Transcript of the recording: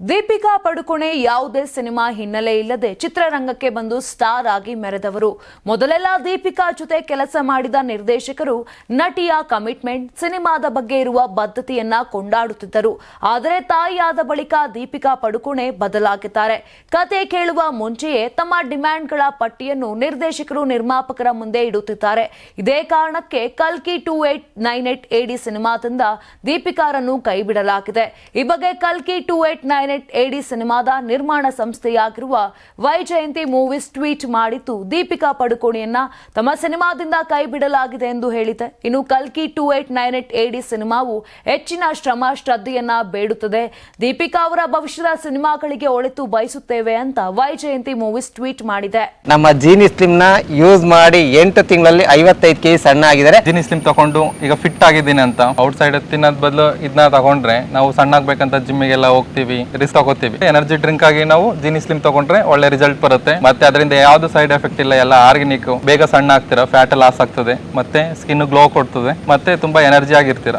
ದೀಪಿಕಾ ಪಡುಕೋಣೆ ಯಾವುದೇ ಸಿನಿಮಾ ಹಿನ್ನೆಲೆ ಇಲ್ಲದೆ ಚಿತ್ರರಂಗಕ್ಕೆ ಬಂದು ಸ್ಟಾರ್ ಆಗಿ ಮೆರೆದವರು. ಮೊದಲೆಲ್ಲ ದೀಪಿಕಾ ಜೊತೆ ಕೆಲಸ ಮಾಡಿದ ನಿರ್ದೇಶಕರು ನಟಿಯ ಕಮಿಟ್ಮೆಂಟ್, ಸಿನಿಮಾದ ಬಗ್ಗೆ ಇರುವ ಬದ್ಧತೆಯನ್ನ ಕೊಂಡಾಡುತ್ತಿದ್ದರು. ಆದರೆ ತಾಯಿಯಾದ ಬಳಿಕ ದೀಪಿಕಾ ಪಡುಕೋಣೆ ಬದಲಾಗಿದ್ದಾರೆ ಕತೆ ಕೇಳುವ ಮುಂಚೆಯೇ ತಮ್ಮ ಡಿಮ್ಯಾಂಡ್ಗಳ ಪಟ್ಟಿಯನ್ನು ನಿರ್ದೇಶಕರು, ನಿರ್ಮಾಪಕರ ಮುಂದೆ ಇಡುತ್ತಿದ್ದಾರೆ. ಇದೇ ಕಾರಣಕ್ಕೆ ಕಲ್ಕಿ ಟೂ ಏಟ್ ನೈನ್ ಏಟ್ ಎಡಿ ಸಿನಿಮಾದಿಂದ ದೀಪಿಕಾರನ್ನು ಕೈಬಿಡಲಾಗಿದೆ. ಈ ಬಗ್ಗೆ ಕಲ್ಕಿ ಟೂ ಏಟ್ ನೈನ್ ಏಟ್ ಎಡಿ ಸಿನಿಮಾದ ನಿರ್ಮಾಣ ಸಂಸ್ಥೆಯಾಗಿರುವ ವೈಜಯಂತಿ ಮೂವೀಸ್ ಟ್ವೀಟ್ ಮಾಡಿದ್ದು ದೀಪಿಕಾ ಪಡುಕೋಣೆಯನ್ನ ತಮ್ಮ ಸಿನಿಮಾದಿಂದ ಕೈಬಿಡಲಾಗಿದೆ ಎಂದು ಹೇಳಿದೆ. ಇನ್ನು ಕಲ್ಕಿ ಟೂ ಏಟ್ ನೈನ್ ಏಟ್ ಎಡಿ ಸಿನಿಮಾವು ಹೆಚ್ಚಿನ ಶ್ರಮ ಶ್ರದ್ಧೆಯನ್ನ ಬೇಡುತ್ತದೆ. ದೀಪಿಕಾ ಅವರ ಭವಿಷ್ಯದ ಸಿನಿಮಾಗಳಿಗೆ ಒಳಿತು ಬಯಸುತ್ತೇವೆ ಅಂತ ವೈಜಯಂತಿ ಮೂವೀಸ್ ಟ್ವೀಟ್ ಮಾಡಿದೆ. ನಮ್ಮ ಜೀನಿ ಸ್ಲಿಮ್ನ ಯೂಸ್ ಮಾಡಿ ಎಂಟು ತಿಂಗಳಲ್ಲಿ ಐವತ್ತೈದು ಕೆಜಿ ಸಣ್ಣ ಆಗಿದ್ದಾರೆ. ಜೀನಿ ಸ್ಲಿಮ್ ತಗೊಂಡು ಈಗ ಫಿಟ್ ಆಗಿದ್ದೀನಿ ಅಂತ. ಔಟ್ ಸೈಡ್ ತಿನ್ನೋದ್ ಬದಲು ಇದನ್ನ ತಗೊಂಡ್ರೆ ನಾವು ಸಣ್ಣ ಆಗ್ಬೇಕಂತ ಜಿಮ್ಮಿಗೆಲ್ಲ ಹೋಗ್ತೀವಿ. ರಿಸ್ಕ್ ತಗೋತೀವಿ. ಎನರ್ಜಿ ಡ್ರಿಂಕ್ ಆಗಿ ನಾವು ಜಿನಿ ಸ್ಲಿಮ್ ತಗೊಂಡ್ರೆ ಒಳ್ಳೆ ರಿಸಲ್ಟ್ ಬರುತ್ತೆ. ಮತ್ತೆ ಅದರಿಂದ ಯಾವ್ದು ಸೈಡ್ ಎಫೆಕ್ಟ್ ಇಲ್ಲ, ಎಲ್ಲ ಆರ್ಗ್ಯಾನಿಕ್ ಬೇಗ ಸಣ್ಣ ಆಗ್ತೀರಾ ಫ್ಯಾಟ್ ಲಾಸ್ ಆಗ್ತದೆ, ಮತ್ತೆ ಸ್ಕಿನ್ ಗ್ಲೋ ಕೊಡ್ತದೆ, ಮತ್ತೆ ತುಂಬಾ ಎನರ್ಜಿ ಆಗಿರ್ತೀರಾ.